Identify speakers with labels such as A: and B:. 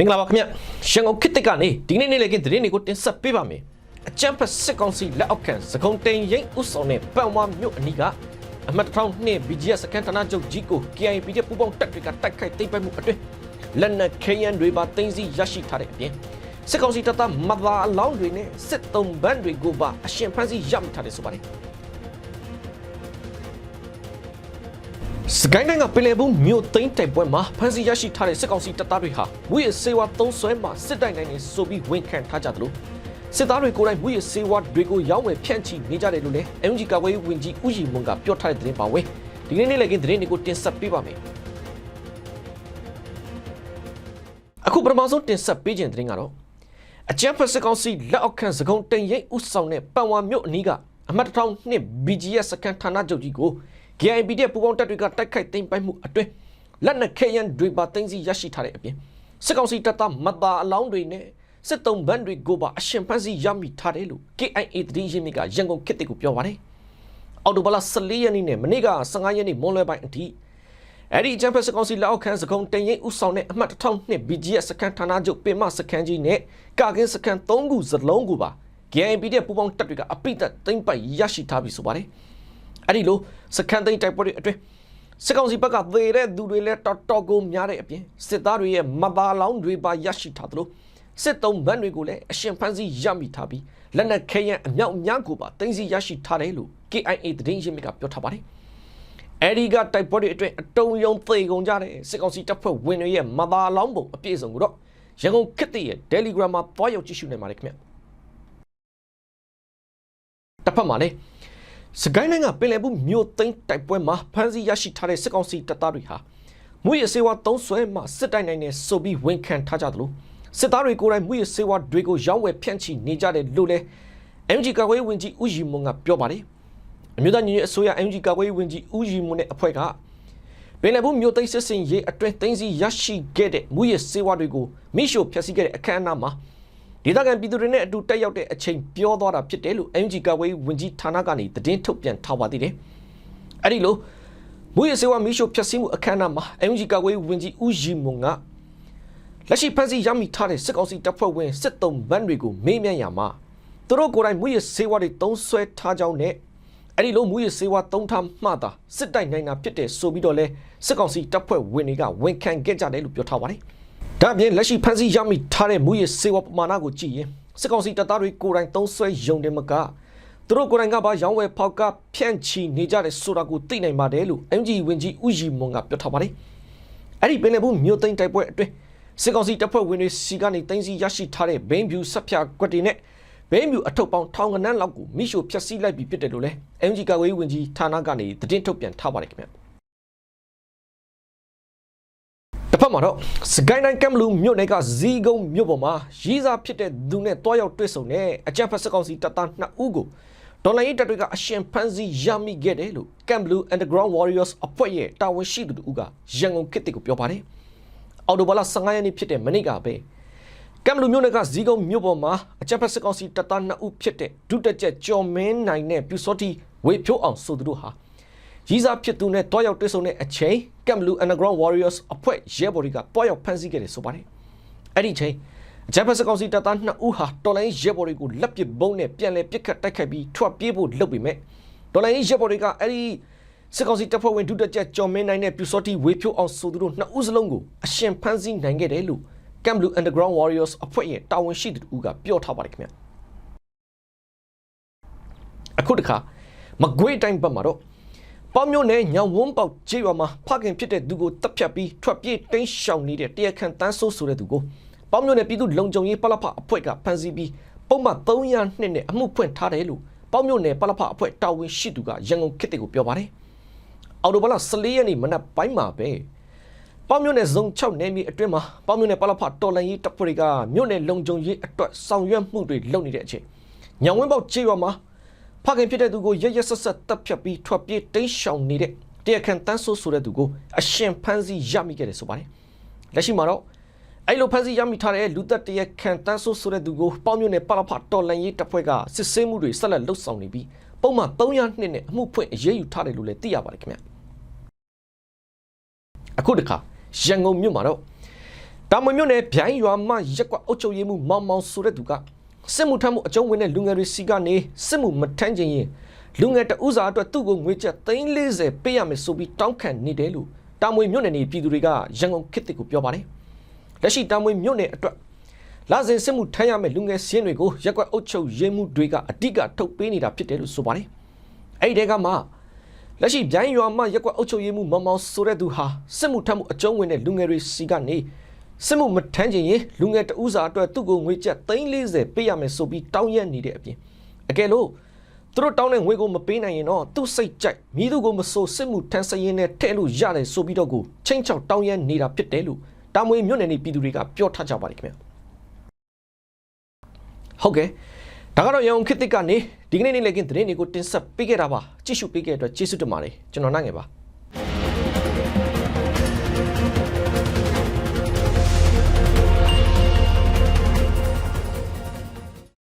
A: မင်္ဂလာပါခင်ဗျရန်ကုန်ခေတ်တစ်ကနေဒီနေ့နေ့လည်ကင်းသတင်းတွေကိုတင်ဆက်ပေးပါမယ်အကြံဖက်စစ်ကောင်စီလက်အောက်ခံစကုံတိန်ရိတ်ဥဆောင်တဲ့ပန်ဝါမြို့အနီးကအမတ်ထောင်နှင့် BGS စကန်တနာချုပ်ကြီးကို KIP တဲ့ပူပေါင်းတပ်တွေကတိုက်ခိုက်သိမ်းပိုက်မှုအတွင်းလက်နက်ခဲယမ်းတွေပါတင်စီရရှိထားတဲ့အပြင်စစ်ကောင်စီတပ်သားမသာအလောင်းတွေနဲ့စစ်တုံးဘန်းတွေကိုပါအရှင်ဖမ်းဆီးရမိထားတယ်ဆိုပါတယ် စကိုင်းတိုင်းကပင်လယ်ဘူးမြို့သိမ်းတိုက်ပွဲမှာဖမ်းဆီးရရှိထားတဲ့စစ်ကောင်စီတပ်သားတွေဟာမူရစေဝါသုံးဆွဲမှာစစ်တိုင်တိုင်းနေဆိုပြီးဝန်ခံထားကြသလိုစစ်သားတွေကိုယ်တိုင်မူရစေဝါတွေကိုရောင်းဝယ်ဖြန့်ချီနေကြတယ်လို့လည်းအန်ဂျီကာဝေးဝင်ကြီးဦးရီမွန်ကပြောထားတဲ့သတင်းပါဝဲဒီနေ့နေ့လည်းကင်းသတင်းတွေကိုတင်ဆက်ပေးပါမယ်အခုပထမဆုံးတင်ဆက်ပေးခြင်းသတင်းကတော့အကြံဖက်စစ်ကောင်စီလက်အောက်ခံစကုံတင်ရိပ်ဥဆောင်တဲ့ပန်ဝါမြို့အနီးကအမတ်ထောင်နှစ် BGS စကန်ဌာနချုပ်ကြီးကို KIP တဲ့ပူပေါင်းတပ်တွေကတိုက်ခိုက်သိမ်းပိုက်မှုအတွင်းလက်နက်ခဲယမ်းတွေပါသိမ်းဆည်းရရှိထားတဲ့အပြင်စစ်ကောင်စီတပ်သားမတ်သားအလောင်းတွေနဲ့စစ်တုံးဘန်းတွေကိုပါအရှင်ဖမ်းဆီးရမိထားတယ်လို့ KIA သတင်းရင်းမြစ်ကရန်ကုန်ခေတ်တွေကိုပြောပါတယ်။အော်တိုဘလာ14ရက်နေ့နဲ့မနေ့က15ရက်နေ့မွန်လွယ်ပိုင်းအထိအဲ့ဒီအကြံဖက်စစ်ကောင်စီလက်အောက်ခံစကုံတင်ရင်ဥဆောင်တဲ့အမှတ်1002 BGS စကန်ဌာနချုပ်ပင်မစကန်ကြီးနဲ့ကာကင်းစကန်3ခုစလုံးကိုပါ KIP တဲ့ပူပေါင်းတပ်တွေကအပိသက်သိမ်းပိုက်ရရှိထားပြီဆိုပါတယ်။ အဲ့ဒီလိုစကန်သိန်းတိုက်ပွဲတွေအတွင်းစစ်ကောင်စီဘက်ကသေတဲ့သူတွေလည်းတော်တော်ကိုများတဲ့အပြင်စစ်သားတွေရဲ့မဘာလောင်းတွေပါရရှိထားသလိုစစ်တုံးဘန်းတွေကိုလည်းအရှင်ဖမ်းဆီးရမိထားပြီးလက်နက်ခဲယမ်းအမြောက်အများကိုပါတင်စီရရှိထားတယ်လို့ KIA သတင်းရင်းမြစ်ကပြောထားပါတယ်။အဲဒီကတိုက်ပွဲတွေအတွင်းအတုံယုံသေကုန်ကြတဲ့စစ်ကောင်စီတပ်ဖွဲ့ဝင်တွေရဲ့မဘာလောင်းပုံအပြည့်စုံကိုတော့ရန်ကုန်ခေတ်တရဲ့ Telegram မှာတွားရောက်ကြည့်ရှုနိုင်ပါတယ်ခင်ဗျ။တစ်ဖက်မှာလည်း စကိုင်းနိုင်ငံပင်လယ်ဘူးမြို့သိမ်းတိုက်ပွဲမှာဖမ်းဆီးရရှိထားတဲ့စစ်ကောင်စီတပ်သားတွေဟာမွေးစေဝါသုံးဆွဲမှစစ်တိုင်နိုင်နေဆိုပြီးဝန်ခံထားကြသလိုစစ်သားတွေကိုယ်တိုင်မွေးစေဝါတွေကိုရောင်းဝယ်ဖြန့်ချီနေကြတယ်လို့လည်း MG ကာကွယ်ရေးဝန်ကြီးဦးရီမွန်ကပြောပါတယ်အမျိုးသားညီညွတ်အစိုးရ MG ကာကွယ်ရေးဝန်ကြီးဦးရီမွန်နဲ့အဖွဲ့ကပင်လယ်ဘူးမြို့သိမ်းစစ်စင်ရေးအတွင်းသိမ်းစီရရှိခဲ့တဲ့မွေးစေဝါတွေကိုမိရှို့ဖျက်ဆီးခဲ့တဲ့အခမ်းအနားမှာ ဒေသခံပြည်သူတွေနဲ့အတူတက်ရောက်တဲ့အချိန်ပြောသွားတာဖြစ်တယ်လို့ MG ကဝေးဝင်ကြီးဌာနကနေသတင်းထုတ်ပြန်ထားပါသေးတယ်။အဲ့ဒီလိုမူရစေဝါမီရှိုဖြတ်စည်းမှုအခမ်းအနားမှာ MG ကဝေးဝင်ကြီးဦးရီမွန်ကလက်ရှိဖန်စီရမိထားတဲ့စစ်ကောင်စီတပ်ဖွဲ့ဝင်စစ်တုံးဘန်းတွေကိုမေးမြန်းရမှာသူတို့ကိုယ်တိုင်မူရစေဝါတွေတုံးဆွဲထားကြောင်းနဲ့အဲ့ဒီလိုမူရစေဝါတုံးထားမှသာစစ်တိုင်နိုင်တာဖြစ်တယ်ဆိုပြီးတော့လဲစစ်ကောင်စီတပ်ဖွဲ့ဝင်တွေကဝန်ခံခဲ့ကြတယ်လို့ပြောထားပါတယ်။ ဒါ့အပြင်လက်ရှိဖန်စီရမိထားတဲ့မူရစေဝပမာဏကိုကြည့်ရင်စစ်ကောင်စီတပ်သားတွေကိုယ်တိုင်သုံးဆွဲယုံတယ်မကသူတို့ကိုယ်တိုင်ကပါရောင်းဝယ်ဖောက်ကဖြန့်ချီနေကြတဲ့ဆိုတာကိုသိနိုင်ပါတယ်လို့ MG ဝင်ကြီးဦးရီမွန်ကပြောထားပါတယ်။အဲ့ဒီပင်လယ်ဘူးမြို့သိမ်းတိုက်ပွဲအတွင်းစစ်ကောင်စီတပ်ဖွဲ့ဝင်တွေစီကနေသိမ်းဆီးရရှိထားတဲ့ဘိန်းဖြူဆက်ဖြာကွက်တွေနဲ့ဘိန်းဖြူအထုပ်ပေါင်းထောင်ကနန်းလောက်ကိုမိရှို့ဖျက်ဆီးလိုက်ပြီဖြစ်တယ်လို့လည်း MG ကာကွယ်ရေးဝန်ကြီးဌာနကနေသတင်းထုတ်ပြန်ထားပါတယ်ခင်ဗျာ။ တစ်ဖက်မှာတော့စကိုင်းတိုင်းကမ်ဘလူးမြို့နယ်ကဇီကုန်းမြို့ပေါ်မှာရီးစားဖြစ်တဲ့သူနဲ့တွားရောက်တွေ့ဆုံတဲ့အကြံဖက်စစ်ကောင်စီတပ်သား2ဦးကိုဒေါ်လာရေးတပ်တွေကအရှင်ဖမ်းဆီးရမိခဲ့တယ်လို့ကမ်ဘလူး Underground Warriors အဖွဲ့ရဲ့တာဝန်ရှိသူတို့ကရန်ကုန်ခေတ်တစ်ကိုပြောပါတယ်။အော်တိုဘာလ15ရက်နေ့ဖြစ်တဲ့မနေ့ကပဲကမ်ဘလူးမြို့နယ်ကဇီကုန်းမြို့ပေါ်မှာအကြံဖက်စစ်ကောင်စီတပ်သား2ဦးဖြစ်တဲ့ဒုတက်ချက်ကျော်မင်းနိုင်နဲ့ပြူစောတီဝေဖြိုးအောင်ဆိုသူတို့ဟာ ရီးစားဖြစ်သူနဲ့တွားရောက်တွေ့ဆုံတဲ့အချိန်ကမ်ဘလူး Underground Warriors အဖွဲ့ရဲဘော်တွေကတွားရောက်ဖမ်းဆီးခဲ့တယ်ဆိုပါတယ်။အဲ့ဒီချိန်အကြမ်းဖက်စကောင်စီတပ်သား2ဦးဟာတော်လိုင်းရဲဘော်တွေကိုလက်ပစ်ဘုံနဲ့ပြန်လည်ပစ်ခတ်တိုက်ခိုက်ပြီးထွက်ပြေးဖို့လုပ်ပေမဲ့တော်လိုင်းရဲဘော်တွေကအဲ့ဒီစကောင်စီတပ်ဖွဲ့ဝင်ဒုတက်ချက်ကျော်မင်းနိုင်နဲ့ပြူစောတီဝေဖြိုးအောင်ဆိုသူတို့2ဦးစလုံးကိုအရှင်ဖမ်းဆီးနိုင်ခဲ့တယ်လို့ကမ်ဘလူး Underground Warriors အဖွဲ့ရဲ့တာဝန်ရှိသူတို့ကပြောထားပါတယ်ခင်ဗျာ။အခုတခါမကွေးတိုင်းဘက်မှာတော့ ပေါမျိုးနဲ့ညောင်ဝန်းပေါက်ကြေးရွာမှာဖခင်ဖြစ်တဲ့သူကိုတပ်ဖြတ်ပြီးထွက်ပြေးတိမ်းရှောင်နေတဲ့တရားခံတန်းဆိုးဆိုတဲ့သူကိုပေါမျိုးနဲ့ပြည်သူလုံခြုံရေးပလဖအဖွဲ့ကဖမ်းဆီးပြီးပုံမှန်300နှစ်နဲ့အမှုဖွင့်ထားတယ်လို့ပေါမျိုးနဲ့ပလဖအဖွဲ့တာဝန်ရှိသူကရန်ကုန်ခေတ်တွေကိုပြောပါတယ်။အော်တိုဘလာ14ရက်နေ့မနက်ပိုင်းမှာပဲပေါမျိုးနဲ့ဇုံ6နယ်မြေအတွင်းမှာပေါမျိုးနဲ့ပလဖတော်လန်ရေးတပ်ဖွဲ့တွေကမြို့နယ်လုံခြုံရေးအတွက်ဆောင်ရွက်မှုတွေလုပ်နေတဲ့အချိန်ညောင်ဝန်းပေါက်ကြေးရွာမှာ ဖခင်ဖြစ်တဲ့သူကိုရရဆက်ဆက်တပ်ဖြတ်ပြီးထွက်ပြေးတိမ်းရှောင်နေတဲ့တရားခံတန်းဆိုးဆိုတဲ့သူကိုအရှင်ဖမ်းဆီးရမိခဲ့တယ်ဆိုပါတယ်။လက်ရှိမှာတော့အဲ့လိုဖမ်းဆီးရမိထားတဲ့လူသက်တရားခံတန်းဆိုးဆိုတဲ့သူကိုပေါင်းမြို့နယ်ပလဖတော်လန်ရေးတပ်ဖွဲ့ကစစ်ဆေးမှုတွေဆက်လက်လှုပ်ဆောင်နေပြီးပုံမှန်300နှစ်နဲ့အမှုဖွင့်အရေးယူထားတယ်လို့လည်းသိရပါတယ်ခင်ဗျ။အခုတခါရန်ကုန်မြို့မှာတော့တာမွေမြို့နယ်ဗျိုင်းရွာမှရက်ကွက်အုပ်ချုပ်ရေးမှုမောင်မောင်ဆိုတဲ့သူက စစ်မှုထမ်းမှုအကျုံးဝင်တဲ့လူငယ်တွေစီကနေစစ်မှုမထမ်းခြင်းရင်လူငယ်တဦးစာအတွက်သူ့ကိုငွေကျပ်340ပေးရမယ်ဆိုပြီးတောင်းခံနေတယ်လို့တာမွေမြို့နယ်နေပြည်သူတွေကရန်ကုန်ခေတ်သစ်ကိုပြောပါတယ်လက်ရှိတာမွေမြို့နယ်အတွက်လာစဉ်စစ်မှုထမ်းရမယ်လူငယ်စင်းတွေကိုရက်ကွက်အုပ်ချုပ်ရေးမှုတွေကအဓိကထုတ်ပေးနေတာဖြစ်တယ်လို့ဆိုပါတယ်အဲ့ဒီတဲကမှလက်ရှိဗျိုင်းရွာမှရက်ကွက်အုပ်ချုပ်ရေးမှုမောင်မောင်ဆိုတဲ့သူဟာစစ်မှုထမ်းမှုအကျုံးဝင်တဲ့လူငယ်တွေစီကနေ စစ်မှုမထမ်းချင်ရင်လူငယ်တဦးစာအတွက်သူ့ကိုငွေကျပ်340ပေးရမယ်ဆိုပြီးတောင်းရက်နေတဲ့အပြင်အကယ်လို့သူတို့တောင်းတဲ့ငွေကိုမပေးနိုင်ရင်တော့သူ့စိတ်ကြိုက်မိသူကိုမဆိုစစ်မှုထမ်းစရင်နဲ့ထဲ့လို့ရတယ်ဆိုပြီးတော့ကိုချင်းချောက်တောင်းရက်နေတာဖြစ်တယ်လို့တာမွေမြို့နယ်နေပြည်သူတွေကပြောထားကြပါတယ်ခင်ဗျာဟုတ်ကဲ့ဒါကတော့ရန်ကုန်ခေတ်သစ်ကနေဒီကနေ့နေ့လည်ကင်းသတင်းတွေကိုတင်ဆက်ပေးခဲ့တာပါကြည့်ရှုပေးခဲ့တဲ့အတွက်ကျေးဇူးတင်ပါတယ်ကျွန်တော်နိုင်ငယ်ပါ